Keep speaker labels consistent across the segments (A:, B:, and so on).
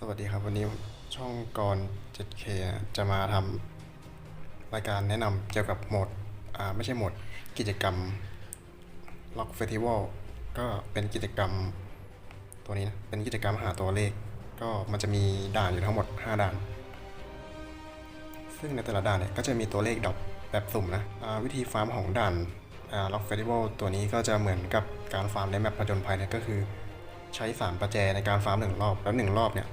A: สวัสดีครับ วันนี้ช่องกร 7K จะมาทำรายการแนะนำเกี่ยวกับโหมดอ่าไม่ใช่โหมดกิจกรรม Lock Festival ก็เป็นกิจกรรมตัวนี้นะ เป็นกิจกรรมหาตัวเลข ก็มันจะมีด่านอยู่ทั้งหมด 5 ด่าน ซึ่งในแต่ละด่านเนี่ยก็จะมีตัวเลขดอปแบบสุ่มนะอ่าวิธีฟาร์มของด่านอ่า Lock Festival ตัวนี้ก็จะเหมือนกับการฟาร์มในแมปผจญภัยเนี่ยก็คือใช้3ประแจในการฟาร์มหนึ่งรอบ แล้วหนึ่งรอบเนี่ย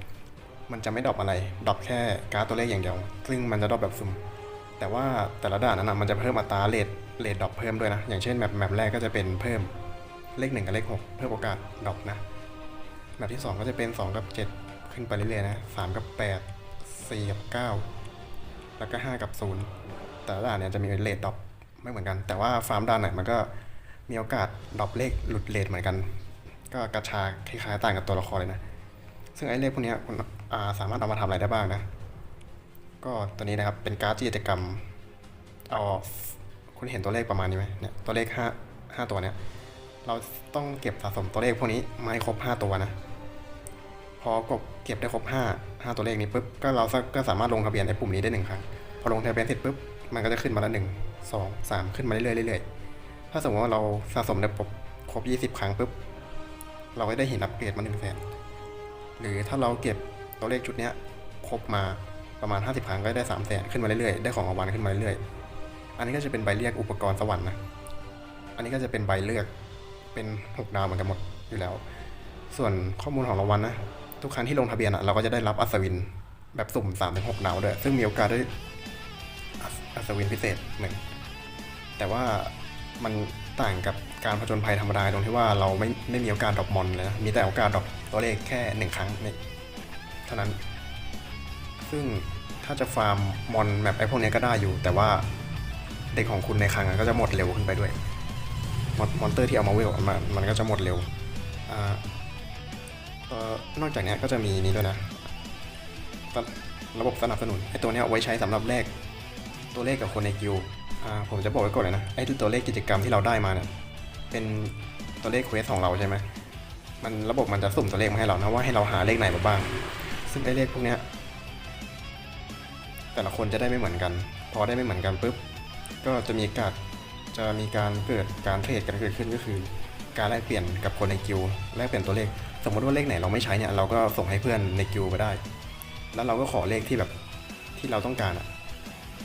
A: มันจะไม่ดรอปอะไรดรอปแค่การ์ดตัวเลขอย่างเดียว ซึ่งมันจะดรอปแบบซุ่มแต่ว่าแต่ละด่านนั้นนะมันจะเพิ่มอัตราเลทเลทดรอปเพิ่มด้วยนะ อย่างเช่นแมปแมปแรกก็จะเป็นเพิ่มเลขหนึ่งกับเลขหกเพิ่มโอกาสดรอปนะแมปที่สองก็จะเป็นสองกับเจ็ดขึ้นไปเรื่อยๆนะสามกับแปดสี่กับเก้าแล้วก็ห้ากับศูนย์แต่ละด่านเนี่ยจะมีเลทดรอปไม่เหมือนกัน แต่ว่าฟาร์มด่านไหนมันก็มีโอกาสดรอปเลขหลุดเลทเหมือนกัน ก็กระชาคล้ายๆต่างกับตัวละครเลยนะ ซึ่งไอ้เลขพวกนี้คุณาสามารถเอามาทำอะไรได้บ้างนะ ก็ตัวนี้นะครับเป็นการ์ดกิจกรรมเอาคุณเห็นตัวเลขประมาณนี้ไหมเนี่ยตัวเลขห้าห้าตัวเนี่ยเราต้องเก็บสะสมตัวเลขพวกนี้มาให้ครบห้าตัวนะ พอกบเก็บได้ครบห้าห้าตัวเลขนี้ปุ๊บก็เราก็สามารถลงทะเบียนไอ้ปุ่มนี้ได้หนึ่งครั้งพอลงทะเบียนเสร็จปุ๊บมันก็จะขึ้นมาละหนึ่งสองสามขึ้นมาเรื่อยๆเรื่อยถ้าสมมติว่าเราสะสมได้ครบครบยี่สิบครั้งปุ๊บเราก็ได้หินอัปเกรดมาหนึ่งแสน หรือถ้าเราเก็บตัวเลขชุดนี้ครบมาประมาณ 50 ครั้งก็ได้3 0 0แสนขึ้นมาเรื่อยๆ ได้ของรางวัลขึ้นมาเรื่อยๆ อันนี้ก็จะเป็นใบเรียกอุปกรณ์สวรรค์นะ อันนี้ก็จะเป็นใบเลือกเป็น6ดาวเหมือนกันหมดอยู่แล้ว ส่วนข้อมูลของรางวัลนะทุกครั้งที่ลงทะเบียนอะเราก็จะได้รับอัศวินแบบสุ่ม3-6ดาวด้วย ซึ่งมีโอกาสได้อัศอัศวินพิเศษหนึ่งแต่ว่ามันต่างกับการผจญภัยธรรมดาตรงที่ว่าเราไม่ไม่มีโอกาสดรอปมอนเลยนะมีแต่โอกาสดรอป ตัวเลขแค่หนึ่งครั้งนี่เท่านั้น ซึ่งถ้าจะฟาร์มมอนแบบไอพวกนี้ก็ได้อยู่ แต่ว่าเด็กของคุณในครั้งอะก็จะหมดเร็วขึ้นไปด้วยมอนมอนเตอร์ที่เอามาเวลมันมันก็จะหมดเร็วอ่าเอ่อนอกจากนี้ก็จะมีนี้ด้วยนะ ระบบสนับสนุนไอตัวนี้เอาไว้ใช้สำหรับแลกตัวเลขกับคนในกิลด์อ่าผมจะบอกไว้ก่อนเลยนะไอ้ตัวเลขกิจกรรมที่เราได้มาเนี่ยเป็นตัวเลขเควสของเราใช่ไหม มันระบบมันจะสุ่มตัวเลขมาให้เรานะว่าให้เราหาเลขไหนมาบ้าง ซึ่งไอ้เลขพวกเนี้ยแต่ละคนจะได้ไม่เหมือนกัน พอได้ไม่เหมือนกันปุ๊บก็จะมีการจะมีการเกิดการเทรดกันเกิดขึ้นก็คือ การแลกเปลี่ยนกับคนในกิลด์แลกเปลี่ยนตัวเลข สมมติว่าเลขไหนเราไม่ใช้เนี่ยเราก็ส่งให้เพื่อนในกิลด์ไปได้ แล้วเราก็ขอเลขที่แบบที่เราต้องการอะ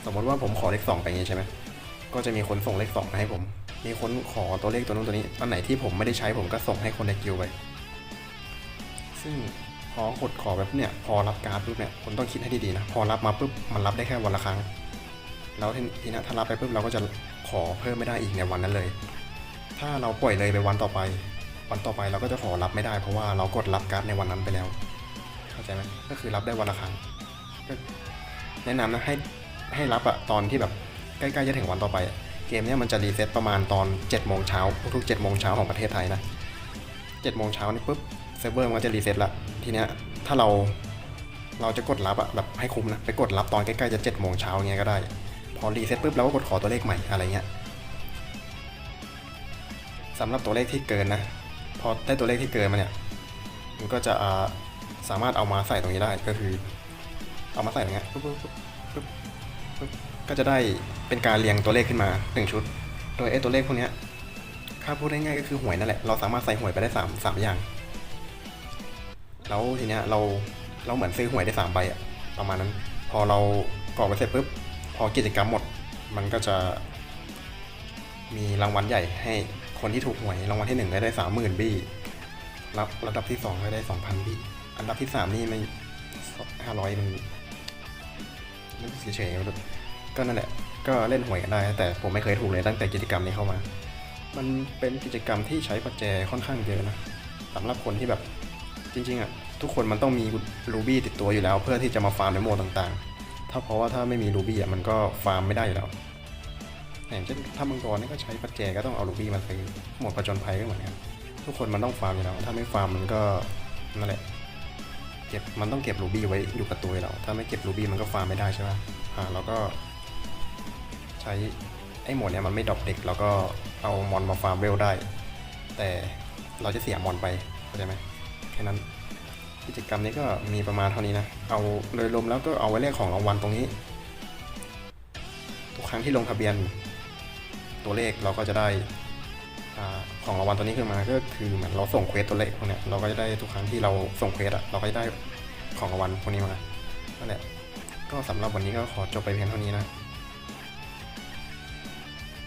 A: สมมติว่าผมขอเลขสองไปอย่างงี้ใช่ไหม ก็จะมีคนส่งเลขสองมาให้ผม มีคนขอตัวเลขตัวนู้นตัวนี้อันไหนที่ผมไม่ได้ใช้ผมก็ส่งให้คนในกิลไป ซึ่งพอกดขอแบบเนี่ยพอรับการ์ดปุ๊บเนี่ยคุณต้องคิดให้ดีๆนะ พอรับมาปุ๊บมันรับได้แค่วันละครั้ง แล้วทีนี้ถ้ารับไปปุ๊บเราก็จะขอเพิ่มไม่ได้อีกในวันนั้นเลย ถ้าเราปล่อยเลยไปวันต่อไป วันต่อไปเราก็จะขอรับไม่ได้เพราะว่าเรากดรับการ์ดในวันนั้นไปแล้ว เข้าใจไหมก็คือรับได้วันละครั้งแนะนำนะให้ให้รับอะตอนที่แบบ ใกล้ๆจะถึงวันต่อไป เกมนี้มันจะรีเซ็ตประมาณตอน7จ็ดโมงเช้าทุกๆ7จ็ดโมงเช้าของประเทศไทยนะ7จ็ดโมงเช้านี่ปุ๊บเซิร์ฟเวอร์มันจะรีเซ็ตละทีเนี้ยถ้าเราเราจะกดรับอะแบบให้คุ้มนะไปกดรับตอนใกล้ๆจะ7จ็ดโมงเช้าเงี้ยก็ได้ พอรีเซ็ตปุ๊บเราก็กดขอตัวเลขใหม่อะไรเงี้ยสำหรับตัวเลขที่เกินนะ พอได้ตัวเลขที่เกินมาเนี่ยมันก็จะอ่าสามารถเอามาใส่ตรงนี้ได้ก็คือ เอามาใส่ตรงเนี้ยปุ๊บปุ๊บปุ๊บปุ๊บ ก็จะได้เป็นการเรียงตัวเลขขึ้นมาหนึ่งชุด โดยไอ้ตัวเลขพวกนี้ยถ้าพูดง่ายๆก็คือหวยนั่นแหละ เราสามารถใส่หวยไปได้สามสามอย่าง แล้วทีเนี้ยเราเราเหมือนซื้อหวยได้สามใบอะประมาณนั้น พอเรากรอกไปเสร็จปุ๊บ พอกิจกรรมหมด มันก็จะ มีรางวัลใหญ่ให้คนที่ถูกหวยรางวัลที่หนึ่งได้ได้สามหมื่นบี้รับระดับที่สองก็ได้สองพันบี้อันดับที่สามนี่มันห้าร้อยมันมันเฉยๆ ก็นั่นแหละ ก็เล่นหวยกันได้ แต่ผมไม่เคยถูกเลยตั้งแต่กิจกรรมนี้เข้ามา มันเป็นกิจกรรมที่ใช้ปัจแจค่อนข้างเยอะนะสำหรับคนที่แบบจริงๆอะทุกคนมันต้องมีรูบี้ติดตัวอยู่แล้ว เพื่อที่จะมาฟาร์มในโมดต่างๆ ถ้าเพราะว่าถ้าไม่มีรูบี้อะมันก็ฟาร์มไม่ได้อยู่แล้วอย่างเช่นถ้ามังกรนี่ก็ใช้ปัจแจก็ต้องเอารูบี้มาซื้อหมดประจนภัยก็เหมือนกันทุกคนมันต้องฟาร์มอยู่แล้ว ถ้าไม่ฟาร์มมันก็นั่นแหละเก็บมันต้องเก็บรูบี้ไว้อยู่กับตัวเรา ถ้าไม่เก็บรูบี้มันก็ฟาร์มไม่ได้ใช่ไหมอ่าเราก็ ใช้ไอ้หมดเนี่ยมันไม่ดรอปเด็กเราก็เอามอนมาฟาร์มเวลได้ แต่เราจะเสียมอนไปเข้าใจไหมแค่นั้นกิจกรรมนี้ก็มีประมาณเท่านี้นะ เอาโดยรวมแล้วก็เอาไว้เลขของรางวัลตรงนี้ ทุกครั้งที่ลงทะเบียนตัวเลขเราก็จะได้ของรางวัลตัวนี้ขึ้นมาก็คือเหมือนเราส่งเควสตัวเลขพวกเนี้ยเราก็จะได้ทุกครั้งที่เราส่งเควสอะเราก็จะได้ของรางวัลพวกนี้มานั่นแหละก็สำหรับวันนี้ก็ขอจบไปเพียงเท่านี้นะ